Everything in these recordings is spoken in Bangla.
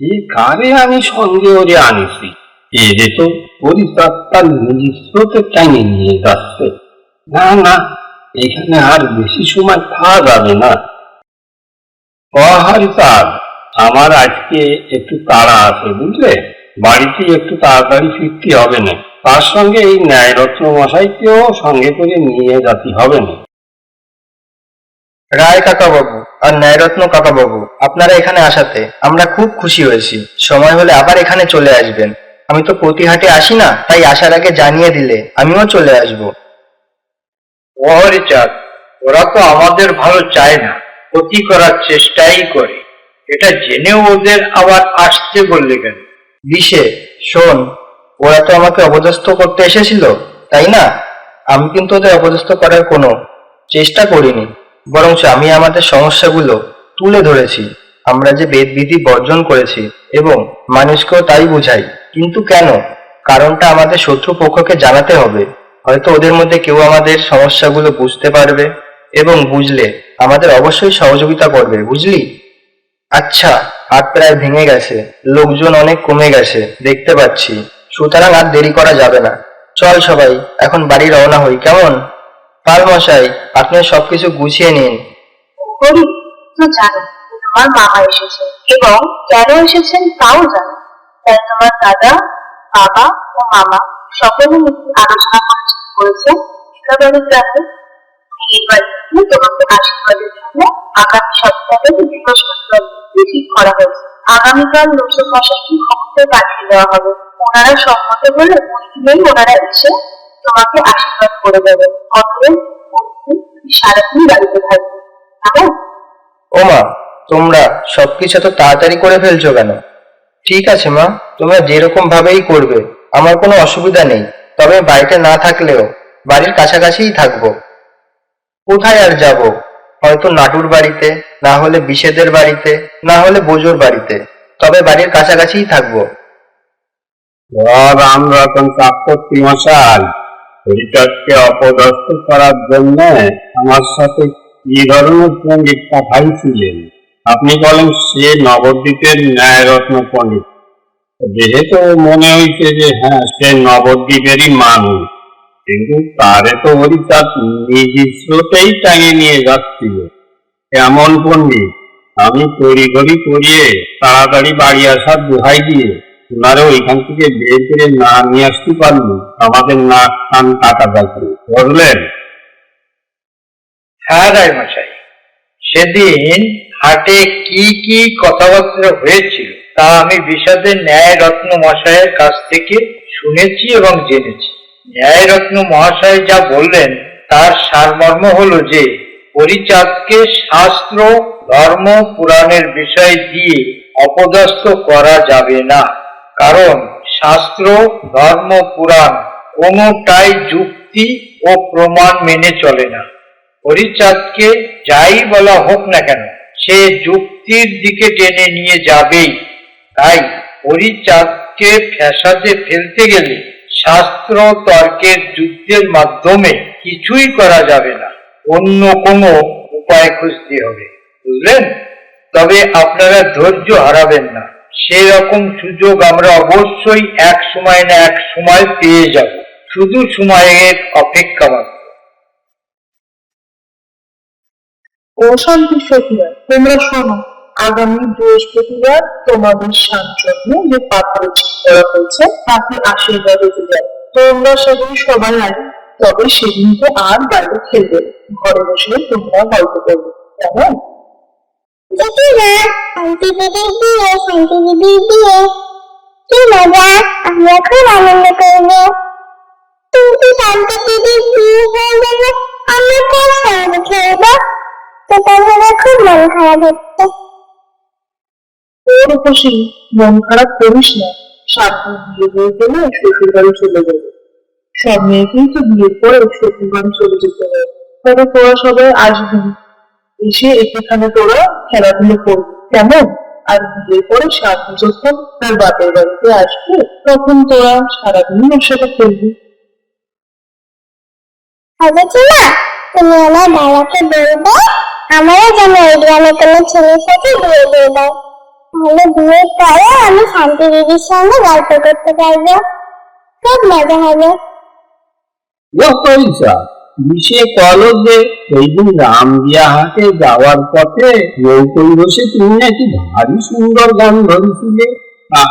এই কারে আমি সঙ্গে ওরে আনিছি এরে তো পরিত্রাত্তা নিজস্বতে টাইনে নিয়ে যাচ্ছে। না না, এখানে আর বেশি সময় যাবে না। আমার আজকে একটু তাড়া আছে, বুঝলে? বাড়িতে একটু তাড়াতাড়ি ফিরতে হবে না। তার সঙ্গে এই ন্যায়রত্ন মশাইকেও সঙ্গে করে নিয়ে যেতে হবে না। রায় কাকাবাবু আর ন্যায়রত্ন কাকাবাবু আপনারা এখানে আসাতে আমরা খুব খুশি হয়েছি। সময় হলে আবার এখানে চলে আসবেন। আমি তো প্রতিহাটে আসি না তাই আসার আগে জানিয়ে দিলে আমিও চলে আসব। ওহরি চাঁদ ওরা তো আমাদের ভালো চায় না। ক্ষতি করার চেষ্টাই করে। এটা জেনেও ওদের আবার আসতে বললে কেন? বিশে শোন ওরা তো আমাকে অপদস্থ করতে এসেছিল তাই না? আমি কিন্তু ওদের অপদস্থ করার কোনো চেষ্টা করিনি। বরঞ্চ আমি আমাদের সমস্যাগুলো তুলে ধরেছি। আমরা যে বেদবিধি বর্জন করেছি এবং মানুষকেও তাই বুঝাই। কিন্তু কেন? কারণটা আমাদের শত্রু পক্ষকে জানাতে হবে। হয়তো ওদের মধ্যে কেউ আমাদের সমস্যাগুলো বুঝতে পারবে এবং বুঝলে আমাদের অবশ্যই সহযোগিতা করবে, বুঝলি? আচ্ছা হাত প্রায় ভেঙে গেছে, লোকজন অনেক কমে গেছে, দেখতে পাচ্ছি। সুতরাং আর দেরি করা যাবে না। চল সবাই, এখন বাড়ি রওনা হই, কেমন? পাল মশাই আপনি সবকিছু গুছিয়ে নিন। তো জানো তোমার মামা এবং কেন এসেছেন তাও জানো। তাই তোমার দাদা, বাবা ও মামা সকলে মিলে আলোচনা করেছে বাড়িতে তোমাকে আশীর্বাদের জন্য আগামী সপ্তাহে বৃহস্পতিবার ঠিক করা হয়েছে। আগামীকাল লোচন মশাইকে ক্ষমতায় পাঠিয়ে দেওয়া হবে। ওনারা সম্মত হলে ওই দিনেই ওনারা এসে তোমাকে আশীর্বাদ করে দেবে অতএব ওই সারাদিন বাড়িতে থাকবে কেমন তোমরা সবকিছু এত তাড়াতাড়ি করে ফেলছো কেন? ঠিক আছে মা তোমরা যেরকম ভাবেই করবে আমার কোনো অসুবিধা নেই। তবে বাড়িতে না থাকলেও বাড়ির কাছাকাছিই থাকব। কোথায় আর যাব? হয়তো নাটুর বাড়িতে না হলে বিশেদের বাড়িতে না হলে বোজোর বাড়িতে। তবে বাড়ির কাছাকাছিই থাকব। রাম রতন চক্রবর্তী মশাই। হরিচাঁদকে অপদস্থ করার জন্য আমার সাথে কি ধরনের পণ্ডিত পাঠাইছিলেন আপনি বলেন সে নবদ্বীপের ন্যায়রত্ন পণ্ডিত। যেহেতু মনে হয়েছে যে হ্যাঁ সে নবদ্বীপেরই মানুষ, কিন্তু তারে তো হরিচাঁদ নিজস্বতেই টাঙিয়ে নিয়ে যাচ্ছিল। এমন পণ্ডিত, আমি তড়ি ঘড়ি করিয়ে তাড়াতাড়ি বাড়ি আসার দোহাই দিয়ে ওনারা ওইখান থেকে বের করে না নিয়ে আসতে পারল আমাদের নাক কান কাটা যাবে বুঝলেন? হ্যাঁ রায়মশাই সেদিন হাটে কি কি কথাবার্তা হয়েছিল তা আমি বিষাদে ন্যায় রত্ন মশাইয়ের কাছ থেকে শুনেছি এবং জেনেছি। ন্যায় রত্ন মহাশয় যা বললেন, তার সারমর্ম হলো যে পরিচাঁদকে শাস্ত্র, ধর্ম, পুরাণের বিষয় দিয়ে অপদস্থ করা যাবে না। কারণ শাস্ত্র, ধর্ম, পুরাণ কোনোটাই যুক্তি ও প্রমাণ মেনে চলে না। হরিচাঁদকে যাই বলা হোক না কেন, সে যুক্তির দিকে টেনে নিয়ে যাবেই। তাই হরিচাঁদকে ফ্যাসাদে ফেলতে গেলে শাস্ত্র তর্কের যুদ্ধের মাধ্যমে কিছুই করা যাবে না। অন্য কোনো উপায় খুঁজতে হবে, বুঝলেন? তবে আপনারা ধৈর্য হারাবেন না। সেই রকম সুযোগ আমরা অবশ্যই এক সময় না এক সময় পেয়ে যাব। শুধু সময়ের অপেক্ষা মাত্র। ও শান্তি সখিয়া তোমরা শোনো, আগামী বৃহস্পতিবার তোমাদের জন্য যে পাত্র ঠিক করা হয়েছে, তাকে আশীর্বাদ দিতে যায় তোমরা সেদিন সবাই আসবে তবে সেদিনকে আর বাইরে খেলবে। ঘরে বসে তোমরা গল্প করবে, কেমন? শান্তি দিদির বিয়ে শান্তি বিয়ে কি মজা আমরা খুব আনন্দ করব শান্তি বিয়ে আমরা কার খেলব খুব মন খারাপ হচ্ছে ওর মন খারাপ করিস না। সাথে বিয়ে হয়ে গেলে শ্বশুর বাড়ি চলে যাবে। সব মেয়েকেই তো বিয়ের পরে শ্বশুর বাড়ি চলে যেতে হয় তবে তোরা সবাই আসবি। এসে এখানে তোরা খেলাধুলো করবি কেমন? আর বিয়ের পরে সাত যখন তার বাপের বাড়িতে আসবে তখন তোরা সারাদিন ওর সাথে খেলবি। না তুমি আমার বাবাকে বলবে আমারও যেন ওই গ্রামে কোনো ছেলের সাথে বিয়ে দিয়ে দাও। তাহলে বিয়ের পরে আমি শান্তি দিদির সঙ্গে গল্প করতে পারব। খুব মজা হবে। ও কলক যে এই দিন রামদিয়া হাটে যাওয়ার পথে নৌকোয় বসে তুমি নাকি ভারী সুন্দর গান ধরেছিলে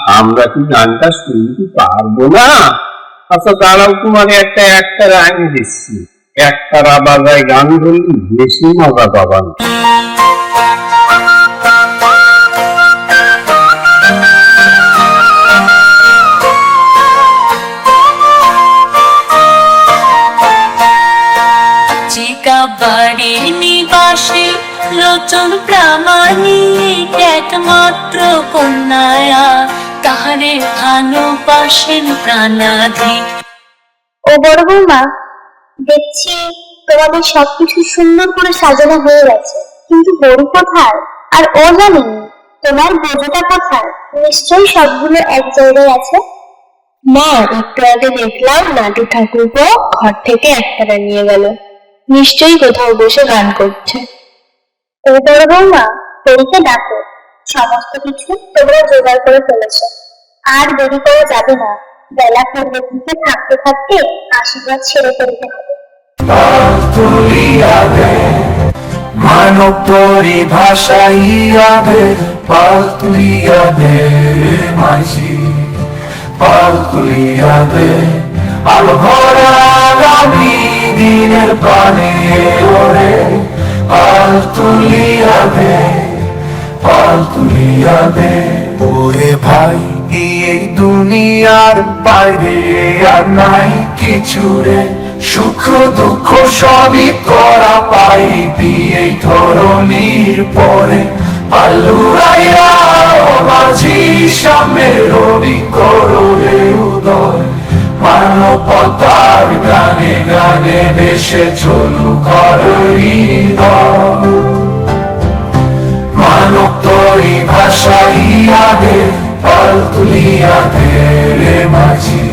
আমরা কি গানটা শুনতে পারব না? আচ্ছা দাঁড়াও তোমার একটা একটা রাঙে দিচ্ছি। একটা বাজায় গান ধরলে বেশি মজা পাবান লোচন প্রামাণিক একমাত্র কন্যায়া তাহারে ভালোবাসেন প্রাণাধিক ও বড় বৌমা দেখছি তোমাদের সবকিছু সুন্দর করে সাজানো হয়ে গেছে কিন্তু গরু কোথায়? আর ও জানেনি তোমার গরুটা কোথায়? নিশ্চয়ই সবগুলো এক জায়গায় আছে? মা একটু আগে দেখলাম নাটু ঠাকুরপো ঘর থেকে একটারা নিয়ে গেল। নিশ্চয়ই কোথাও বসে গান করছে। ও বড় বৌমা পরীকে ডাকো। সমস্ত কিছু তোমরা জোগাড় করে ফেলেছো। আর দেরি করা যাবে না। বেলা পূর্ব দিকে থাকতে থাকতে আশীর্বাদ ছেড়ে ফেলতে হবে। মানব পরিভাষাইয়াবে পালতুলিয়াবে মাঝি পালতুলিয়াবে আলো ভরা দিনের পানে ওরে পালতুলিয়াবে পালতুলিয়াবে ওরে ভাই, এই দুনিয়ার বাইরে আর নাই কিছু রে। সুখ দুঃখ সবই করা পাইবি এই ধরনীর পরে। আল্লুরাইয়া মাঝি সামনে রবি করো রে উদয়। মানবতার গানে গানে চলু করই মানব তরি ভাষাইয়াবে পাল তুলিয়াবে রে মাঝি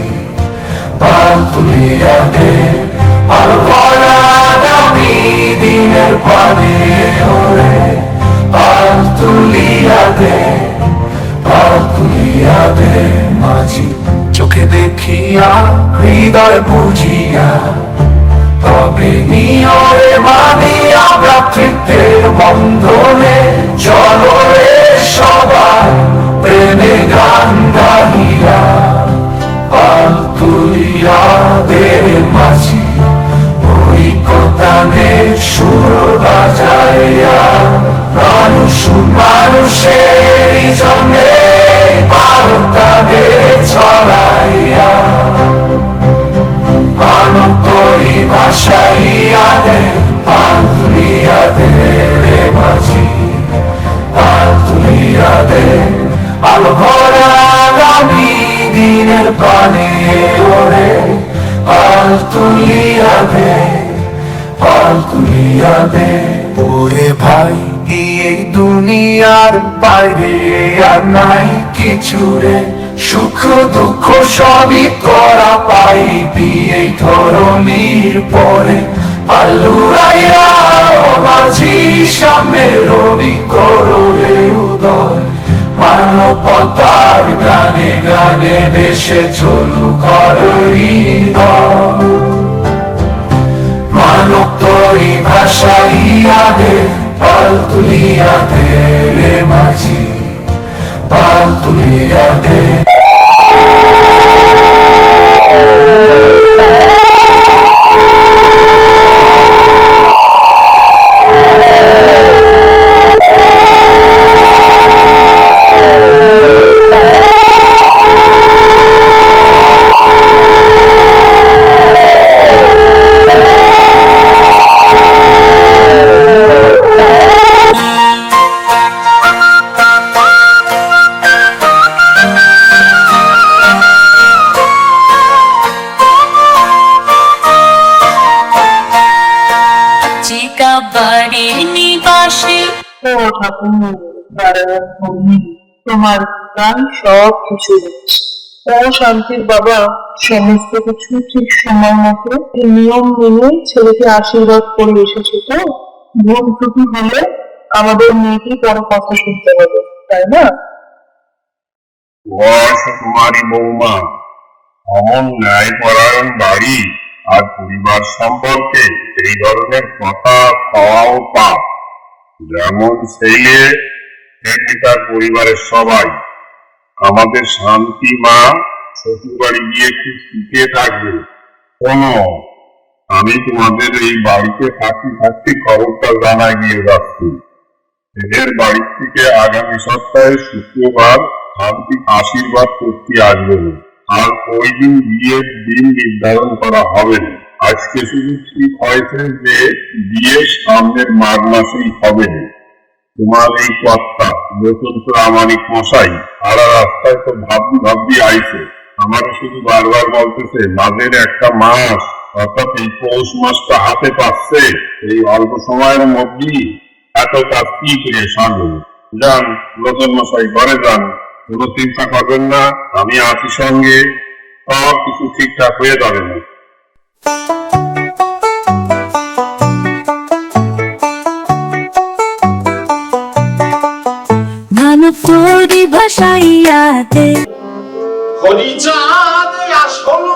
পাল তুলিয়াবে আর ভরা দামি দিনের পানে ওরে পাল তুলিয়াবে পাল তুলিয়াবে মাঝি। চোখে দেখিয়া, হৃদয় বুঝিয়া, তবে নিয়রে মানিয়া ভ্রাতৃত্বের বন্ধনে চলরে সবাই, প্রেমে গান গাহিয়া পাল তুলিয়া দের মাঝি ওই কোতানে সুর বাজাইয়া মানুষ মানুষের ভাষাইয়াদে পাতুলিয়াদে রে মাঝি পাতুলিয়াদে আলো ভরা আগামী দিনের পানে ওরে পাতুলিয়াদে পাতুলিয়াদে ওরে ভাই, এই দুনিয়ার বাইরে আর নাই কিছু রে। সুখ, দুঃখ সবই করা পাইবি এই ধরনীর পরে। আল্লুরাইয়া মাঝি সামনে রবি করো রে উদয়। মানবতার গানে গানে দেশে চলু করই মানব তরি ভাষাইয়াবে পাল তুলিয়াতে রে মাঝি পাল তুলিয়াতে চিকা ও ঠাকুর দাঁড়ানো তোমার গান সব কিছু ও শান্তির বাবা সমস্ত কিছু ঠিক সময় মতো নিয়ম মেনে ছেলেকে আশীর্বাদ করে এসেছে তো ভুল ত্রুটি হলে আমাদের মেয়েকে কারও কথা শুনতে হবে তাই না তোমারই বৌমা অমন ন্যায় বাড়ি আর পরিবার সম্পর্কে এই ধরনের কথা খাওয়াও পাপ যেমন ছেলে তার পরিবারের সবাই, আমাদের শান্তি মা শ্বশুর বাড়ি গিয়ে খুব সুখে থাকবে। শোনো, আমি তোমাদের এই বাড়িতে থাকতে থাকতে খবরটা জানা গিয়ে যাচ্ছি। এদের বাড়ি থেকে আগামী সপ্তাহে শুক্রবার শান্তি আশীর্বাদ করতে আসবেন আর ওই দিন বিয়ের দিন নির্ধারণ করা হবে। না। আজকে শুধু ঠিক হয়েছে যে বিয়ে সামনের মাঘ মাসেই হবে তোমার এই কর্তা নতুন প্রামাণিক মশাই, সারা রাস্তায় তো ভাবি ভাবি আইছে। আমারও শুধু বারবার বলতেছে মাঝের একটা মাস, অর্থাৎ এই পৌষ মাসটা হাতে পাচ্ছে, এই অল্প সময়ের মধ্যেই এত কাজ কি করে সারবে? যান, নতুন মশাই, ঘরে যান, কোনো চিন্তা করবেন না, আমি আছি সঙ্গে, সব কিছু ঠিকঠাক হয়ে যাবে। না ধান তোরি ভাসাইয়াতে। হরিচাঁদ আসল